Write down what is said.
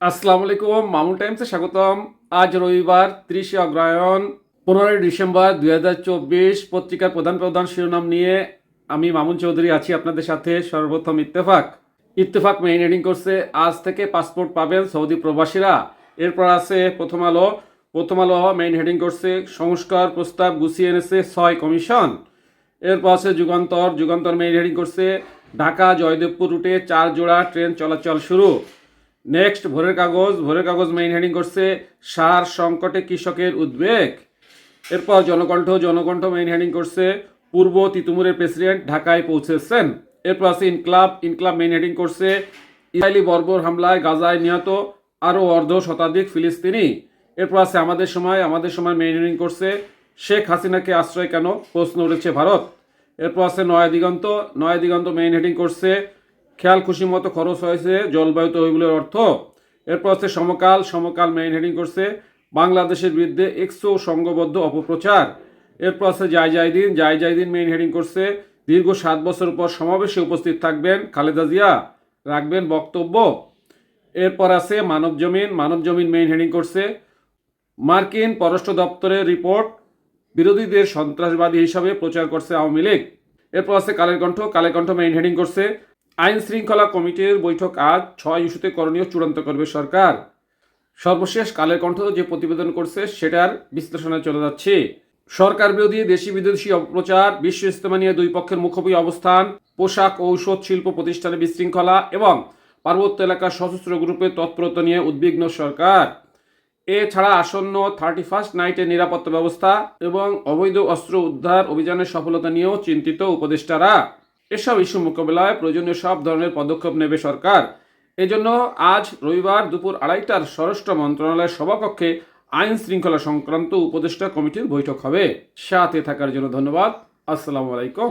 আসসালামু আলাইকুম, মামুন টাইমসে স্বাগতম। আজ রবিবার, ত্রিশে অগ্রায়ণ পনেরোই ডিসেম্বর দুই হাজার চব্বিশ, পত্রিকার প্রধান প্রধান শিরোনাম নিয়ে আমি মামুন চৌধুরী আছি আপনাদের সাথে, সর্বপ্রথম ইত্তেফাক। ইত্তেফাক মেইন হেডিং করছে, আজ থেকে পাসপোর্ট পাবেন সৌদি প্রবাসীরা। এরপর আছে প্রথম আলো। প্রথম আলো মেইন হেডিং করছে, সংস্কার প্রস্তাব গুছিয়ে এনেছে ছয় কমিশন। এরপর আছে যুগান্তর। যুগান্তর মেইন হেডিং করছে ঢাকা জয়দেবপুর রুটে চার জোড়া ট্রেন চলাচল শুরু। নেক্সট ভোরের কাগজ ভোরের কাগজ মেইন হেডিং করছে, সার সংকটে কৃষকের উদ্বেগ। এরপর জনকণ্ঠ জনকণ্ঠ মেইন হেডিং করছে, পূর্ব তিতুমুরের প্রেসিডেন্ট ঢাকায় পৌঁছেছেন। এরপর আছে ইনকলাব ইনকলাব মেইন হেডিং করছে, ইসরায়েলি বর্বর হামলায় গাজায় নিহত আরও অর্ধ শতাধিক ফিলিস্তিনি। এরপর আছে আমাদের সময় আমাদের সময় মেইন হেডিং করছে, শেখ হাসিনাকে আশ্রয় কেন? প্রশ্ন উঠেছে ভারত। এরপর আছে নয়া দিগন্ত নয়া দিগন্ত মেইন হেডিং করছে খেয়াল খুশি মতো খরচ হয়েছে জলবায়ু তহবিলের অর্থ। এরপর আছে সমকাল সমকাল মেইন হেডিং করছে বাংলাদেশের বিরুদ্ধে একশো সংঘবদ্ধ অপপ্রচার। এরপর আছে জায় জায়দিন জায় জায়দিন মেইন হেডিং করছে। দীর্ঘ সাত বছর পর সমাবেশে উপস্থিত থাকবেন খালেদা জিয়া। রাখবেন বক্তব্য। এরপর আছে মানব জমিন মানব জমিন মেইন হেডিং করছে। মার্কিন পররাষ্ট্র দপ্তরের রিপোর্ট বিরোধীদের সন্ত্রাসবাদী হিসাবে প্রচার করছে আওয়ামী লীগ। এরপর আছে কালের কণ্ঠ কালের কণ্ঠ মেইন হেডিং করছে। আইন শৃঙ্খলা কমিটির বৈঠক আজ ছয় ইস্যুতে করণীয় চূড়ান্ত করবে সরকার। সর্বশেষ কালের কণ্ঠ যে প্রতিবেদন করছে, সেটার বিশ্লেষণে চলে যাচ্ছে। সরকার বিরোধী, দেশি বিদেশি অপপ্রচার, বিশ্ব ইস্তেমা নিয়ে দুই পক্ষের মুখোমুখি অবস্থান, পোশাক, ঔষধ, শিল্প প্রতিষ্ঠানে বিশৃঙ্খলা এবং পার্বত্য এলাকার সশস্ত্র গ্রুপের তৎপরতা নিয়ে উদ্বিগ্ন সরকার। এছাড়া আসন্ন থার্টি ফার্স্ট নাইটের নিরাপত্তা ব্যবস্থা এবং অবৈধ অস্ত্র উদ্ধার অভিযানের সফলতা নিয়েও চিন্তিত উপদেষ্টারা। এসব ইস্যু মোকাবেলায় প্রয়োজনীয় সব ধরনের পদক্ষেপ নেবে সরকার। এজন্য আজ রবিবার দুপুর আড়াইটার স্বরাষ্ট্র মন্ত্রণালয়ের সভাকক্ষে আইন শৃঙ্খলা সংক্রান্ত উপদেষ্টা কমিটির বৈঠক হবে। সাথে থাকার জন্য ধন্যবাদ। আসসালামু আলাইকুম।